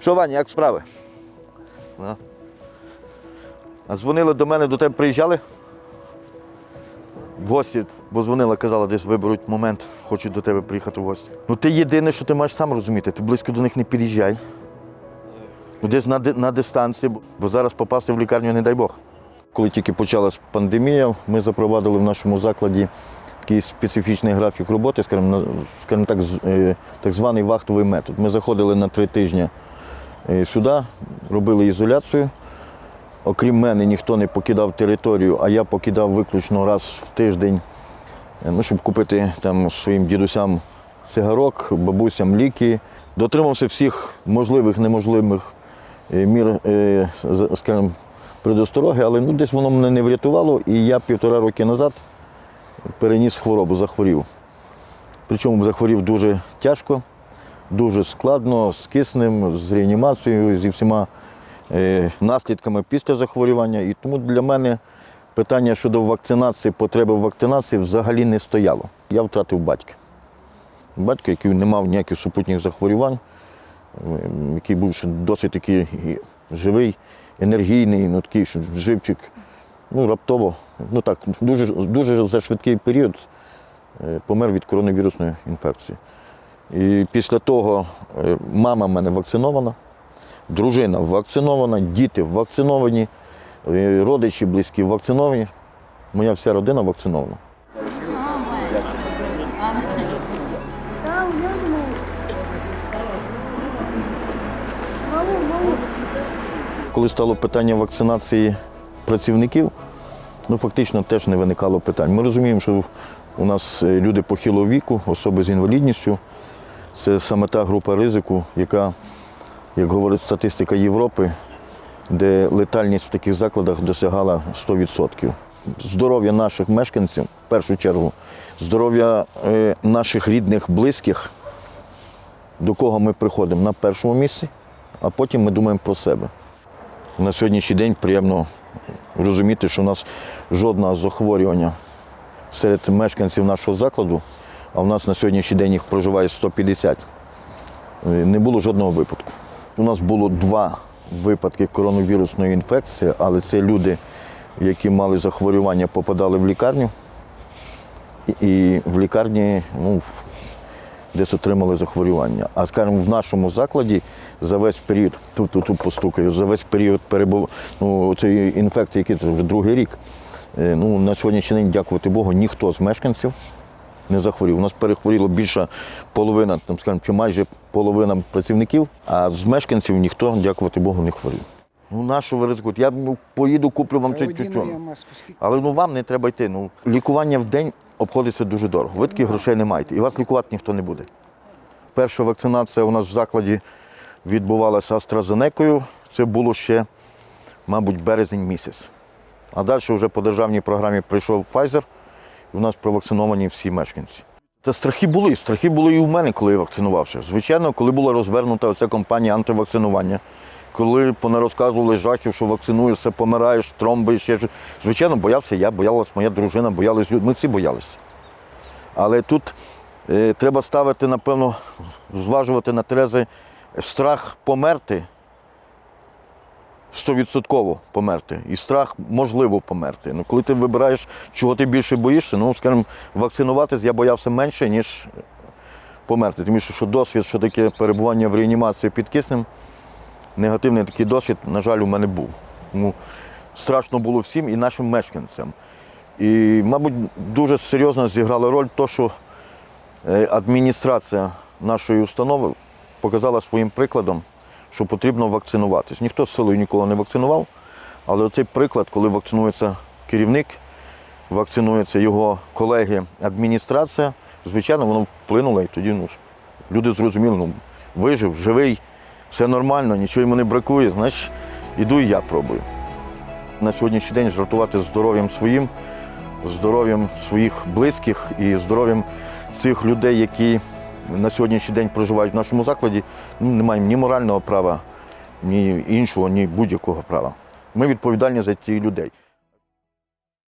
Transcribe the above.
Що, Ваня, як справи? А? а дзвонили до мене, до тебе приїжджали? В гості, бо дзвонила, казала, десь виберуть момент, хочуть до тебе приїхати в гості. Ну ти єдине, що ти маєш сам розуміти, ти близько до них не під'їжджай. Ну, десь на, на дистанції, бо- зараз попасти в лікарню, не дай Бог. Коли тільки почалась пандемія, ми запровадили в нашому закладі такий специфічний графік роботи, скажімо, скажімо так, е, так званий вахтовий метод. Ми заходили на три тижні сюди, робили ізоляцію. Окрім мене, ніхто не покидав територію, а я покидав виключно раз в тиждень, е, ну, щоб купити там своїм дідусям цигарок, бабусям ліки. Дотримався всіх можливих, неможливих е, мір, е, скажімо, предостороги, але ну, десь воно мене не врятувало, і я півтора роки назад переніс хворобу, захворів. Причому захворів дуже тяжко, дуже складно, з киснем, з реанімацією, зі всіма е, наслідками після захворювання. І тому для мене питання щодо вакцинації, потреби вакцинації взагалі не стояло. Я втратив батька. Батька, який не мав ніяких супутніх захворювань, е, який був ще досить такий живий, енергійний, ну такий живчик. Ну, раптово, ну так, дуже, дуже за швидкий період е, помер від коронавірусної інфекції. І після того е, мама в мене вакцинована, дружина вакцинована, діти вакциновані, е, родичі близькі вакциновані. Моя вся родина вакцинована. Коли стало питання вакцинації працівників, ну фактично теж не виникало питань. Ми розуміємо, що у нас е, люди похилого віку, особи з інвалідністю. Це саме та група ризику, яка, як говорить статистика Європи, де летальність в таких закладах досягала 100%. Здоров'я наших мешканців, в першу чергу, здоров'я е, наших рідних, близьких, до кого ми приходимо на першому місці, а потім ми думаємо про себе. На сьогоднішній день приємно розуміти, що в нас жодного захворювання серед мешканців нашого закладу, а в нас на сьогоднішній день їх проживає 150, е, не було жодного випадку. У нас було два випадки коронавірусної інфекції, але це люди, які мали захворювання, попадали в лікарню. І- в лікарні ну, десь отримали захворювання. А скажімо, в нашому закладі за весь період, тут, тут, тут постукаю, за весь період перебув ну, цієї інфекції, який вже другий рік. е, Ну, на сьогоднішній день, дякувати Богу, ніхто з мешканців не захворів. У нас перехворіло більша половина, там, скажімо, чи майже половина працівників, а з мешканців ніхто, дякувати Богу, не хворів. Ну, на що ви ризикуєте? Я ну, поїду, куплю вам цей тютюн. Але ну вам не треба йти. Ну, лікування в день обходиться дуже дорого. Ви таких грошей не маєте. І вас лікувати ніхто не буде. Перша вакцинація у нас в закладі відбувалася AstraZeneca. Це було ще, мабуть, березень місяць. А далі вже по державній програмі прийшов Pfizer, у нас провакциновані всі мешканці. Та страхи були, страхи були і у мене, коли я вакцинувався. Звичайно, коли була розвернута оця кампанія антивакцинування, коли понарозказували жахів, що вакцинуєшся, помираєш, тромби, ще щось. Звичайно, боявся я, боялась моя дружина, боялись люди. Ми всі боялися. Але тут е, треба ставити, напевно, зважувати на терези страх померти, стовідсотково померти, і страх можливо померти. Ну, коли ти вибираєш, чого ти більше боїшся, ну, скажімо, вакцинуватись я боявся менше, ніж померти. Тому що, що досвід, що таке перебування в реанімації під киснем, негативний такий досвід, на жаль, у мене був. Тому страшно було всім і нашим мешканцям. І, мабуть, дуже серйозно зіграла роль те, що е, адміністрація нашої установи показала своїм прикладом, що потрібно вакцинуватись. Ніхто з силою ніколи не вакцинував, але оцей приклад, коли вакцинується керівник, вакцинуються його колеги, адміністрація, звичайно, воно вплинуло і тоді ну, люди зрозуміли, ну, вижив, живий, все нормально, нічого йому не бракує, значить, іду і я пробую. На сьогоднішній день жартувати здоров'ям своїм, здоров'ям своїх близьких і здоров'ям цих людей, які на сьогоднішній день проживають в нашому закладі, ну, не маємо ні морального права, ні іншого, ні будь-якого права. Ми відповідальні за цих людей.